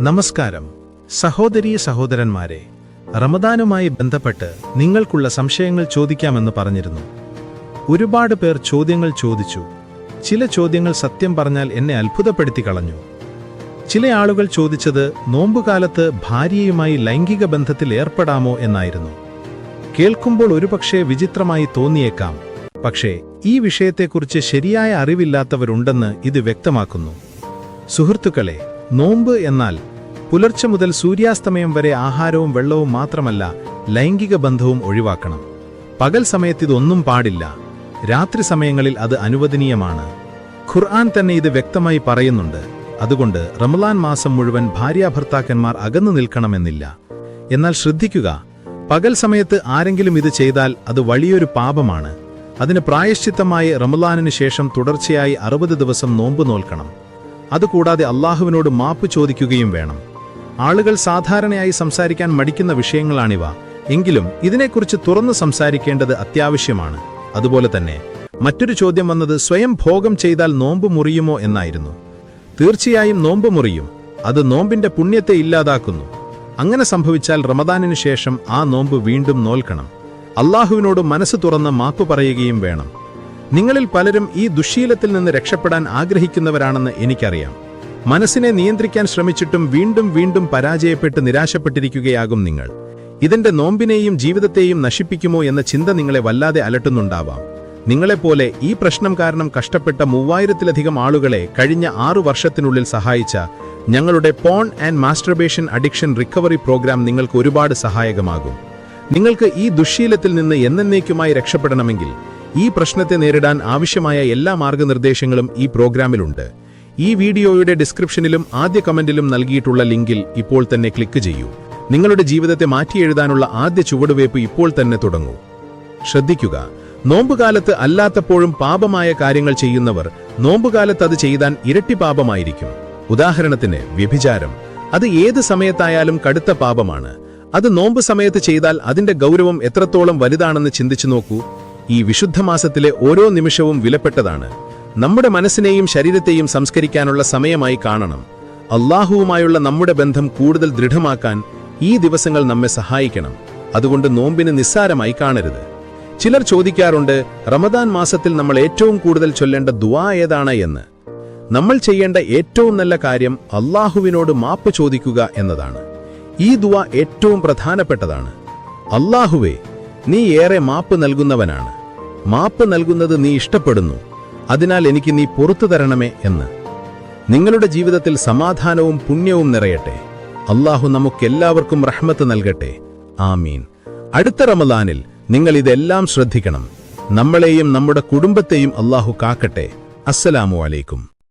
നമസ്കാരം. സഹോദരീ സഹോദരന്മാരെ റമദാനുമായി ബന്ധപ്പെട്ട് നിങ്ങൾക്കുള്ള സംശയങ്ങൾ ചോദിക്കാമെന്ന് പറഞ്ഞിരുന്നു. ഒരുപാട് പേർ ചോദ്യങ്ങൾ ചോദിച്ചു. ചില ചോദ്യങ്ങൾ സത്യം പറഞ്ഞാൽ എന്നെ അത്ഭുതപ്പെടുത്തി കളഞ്ഞു. ചില ആളുകൾ ചോദിച്ചത് നോമ്പുകാലത്ത് ഭാര്യയുമായി ലൈംഗിക ബന്ധത്തിൽ ഏർപ്പെടാമോ എന്നായിരുന്നു. കേൾക്കുമ്പോൾ ഒരുപക്ഷെ വിചിത്രമായി തോന്നിയേക്കാം. പക്ഷേ ഈ വിഷയത്തെക്കുറിച്ച് ശരിയായ അറിവില്ലാത്തവരുണ്ടെന്ന് ഇത് വ്യക്തമാക്കുന്നു. സുഹൃത്തുക്കളെ നോമ്പ് എന്നാൽ പുലർച്ചെ മുതൽ സൂര്യാസ്തമയം വരെ ആഹാരവും വെള്ളവും മാത്രമല്ല ലൈംഗിക ബന്ധവും ഒഴിവാക്കണം. പകൽ സമയത്ത് ഇതൊന്നും പാടില്ല. രാത്രി സമയങ്ങളിൽ അത് അനുവദനീയമാണ്. ഖുർആൻ തന്നെ ഇത് വ്യക്തമായി പറയുന്നുണ്ട്. അതുകൊണ്ട് റമലാൻ മാസം മുഴുവൻ ഭാര്യാഭർത്താക്കന്മാർ അകന്നു നിൽക്കണമെന്നില്ല. എന്നാൽ ശ്രദ്ധിക്കുക പകൽ സമയത്ത് ആരെങ്കിലും ഇത് ചെയ്താൽ അത് വലിയൊരു പാപമാണ്. അതിന് പ്രായശ്ചിത്തമായി റമലാനിന് ശേഷം തുടർച്ചയായി അറുപത് ദിവസം നോമ്പ് നോൽക്കണം. അതുകൂടാതെ അള്ളാഹുവിനോട് മാപ്പ് ചോദിക്കുകയും വേണം. ആളുകൾ സാധാരണയായി സംസാരിക്കാൻ മടിക്കുന്ന വിഷയങ്ങളാണിവ. എങ്കിലും ഇതിനെക്കുറിച്ച് തുറന്നു സംസാരിക്കേണ്ടത് അത്യാവശ്യമാണ്. അതുപോലെ തന്നെ മറ്റൊരു ചോദ്യം വന്നത് സ്വയം ഭോഗം ചെയ്താൽ നോമ്പ് മുറിയുമോ എന്നായിരുന്നു. തീർച്ചയായും നോമ്പ് മുറിയും. അത് നോമ്പിന്റെ പുണ്യത്തെ ഇല്ലാതാക്കുന്നു. അങ്ങനെ സംഭവിച്ചാൽ റമദാനിനു ശേഷം ആ നോമ്പ് വീണ്ടും നോൽക്കണം. അള്ളാഹുവിനോട് മനസ്സ് തുറന്ന് മാപ്പ് പറയുകയും വേണം. നിങ്ങളിൽ പലരും ഈ ദുശീലത്തിൽ നിന്ന് രക്ഷപ്പെടാൻ ആഗ്രഹിക്കുന്നവരാണെന്ന് എനിക്കറിയാം. മനസ്സിനെ നിയന്ത്രിക്കാൻ ശ്രമിച്ചിട്ടും വീണ്ടും വീണ്ടും പരാജയപ്പെട്ട് നിരാശപ്പെട്ടിരിക്കുകയാകും നിങ്ങൾ. ഇതിന്റെ നോമ്പിനെയും ജീവിതത്തെയും നശിപ്പിക്കുമോ എന്ന ചിന്ത നിങ്ങളെ വല്ലാതെ അലട്ടുന്നുണ്ടാവാം. നിങ്ങളെപ്പോലെ ഈ പ്രശ്നം കാരണം കഷ്ടപ്പെട്ട മൂവായിരത്തിലധികം ആളുകളെ കഴിഞ്ഞ ആറു വർഷത്തിനുള്ളിൽ സഹായിച്ച ഞങ്ങളുടെ porn and masturbation addiction recovery programme നിങ്ങൾക്ക് ഒരുപാട് സഹായകമാകും. നിങ്ങൾക്ക് ഈ ദുശ്ശീലത്തിൽ നിന്ന് എന്നേക്കുമായി രക്ഷപ്പെടണമെങ്കിൽ ഈ പ്രശ്നത്തെ നേരിടാൻ ആവശ്യമായ എല്ലാ മാർഗനിർദ്ദേശങ്ങളും ഈ പ്രോഗ്രാമിലുണ്ട്. ഈ വീഡിയോയുടെ ഡിസ്ക്രിപ്ഷനിലും ആദ്യ കമന്റിലും നൽകിയിട്ടുള്ള ലിങ്കിൽ ഇപ്പോൾ തന്നെ ക്ലിക്ക് ചെയ്യൂ. നിങ്ങളുടെ ജീവിതത്തെ മാറ്റിയെഴുതാനുള്ള ആദ്യ ചുവടുവയ്പ് ഇപ്പോൾ തന്നെ തുടങ്ങൂ. ശ്രദ്ധിക്കുക നോമ്പുകാലത്ത് അല്ലാത്തപ്പോഴും പാപമായ കാര്യങ്ങൾ ചെയ്യുന്നവർ നോമ്പുകാലത്ത് അത് ചെയ്താൻ ഇരട്ടി പാപമായിരിക്കും. ഉദാഹരണത്തിന് വ്യഭിചാരം. അത് ഏത് സമയത്തായാലും കടുത്ത പാപമാണ്. അത് നോമ്പ് സമയത്ത് ചെയ്താൽ അതിന്റെ ഗൗരവം എത്രത്തോളം വലുതാണെന്ന് ചിന്തിച്ചു നോക്കൂ. ഈ വിശുദ്ധ മാസത്തിലെ ഓരോ നിമിഷവും വിലപ്പെട്ടതാണ്. നമ്മുടെ മനസ്സിനെയും ശരീരത്തെയും സംസ്കരിക്കാനുള്ള സമയമായി കാണണം. അള്ളാഹുവുമായുള്ള നമ്മുടെ ബന്ധം കൂടുതൽ ദൃഢമാക്കാൻ ഈ ദിവസങ്ങൾ നമ്മെ സഹായിക്കണം. അതുകൊണ്ട് നോമ്പിന് നിസ്സാരമായി കാണരുത്. ചിലർ ചോദിക്കാറുണ്ട് റമദാൻ മാസത്തിൽ നമ്മൾ ഏറ്റവും കൂടുതൽ ചൊല്ലേണ്ട ദുവാ ഏതാണ് എന്ന്? നമ്മൾ ചെയ്യേണ്ട ഏറ്റവും നല്ല കാര്യം അള്ളാഹുവിനോട് മാപ്പ് ചോദിക്കുക എന്നതാണ്. ഈ ദുവ ഏറ്റവും പ്രധാനപ്പെട്ടതാണ്. അള്ളാഹുവേ നീ ഏറെ മാപ്പ് നൽകുന്നവനാണ്. മാപ്പ് നൽകുന്നത് നീ ഇഷ്ടപ്പെടുന്നു. അതിനാൽ എനിക്ക് നീ പുറത്തു തരണമേ എന്ന്. നിങ്ങളുടെ ജീവിതത്തിൽ സമാധാനവും പുണ്യവും നിറയട്ടെ. അള്ളാഹു നമുക്കെല്ലാവർക്കും റഹ്മത്ത് നൽകട്ടെ. ആമീൻ. അടുത്ത റമദാനിൽ നിങ്ങൾ ഇതെല്ലാം ശ്രദ്ധിക്കണം. നമ്മളെയും നമ്മുടെ കുടുംബത്തെയും അള്ളാഹു കാക്കട്ടെ. അസ്സലാമു അലൈക്കും.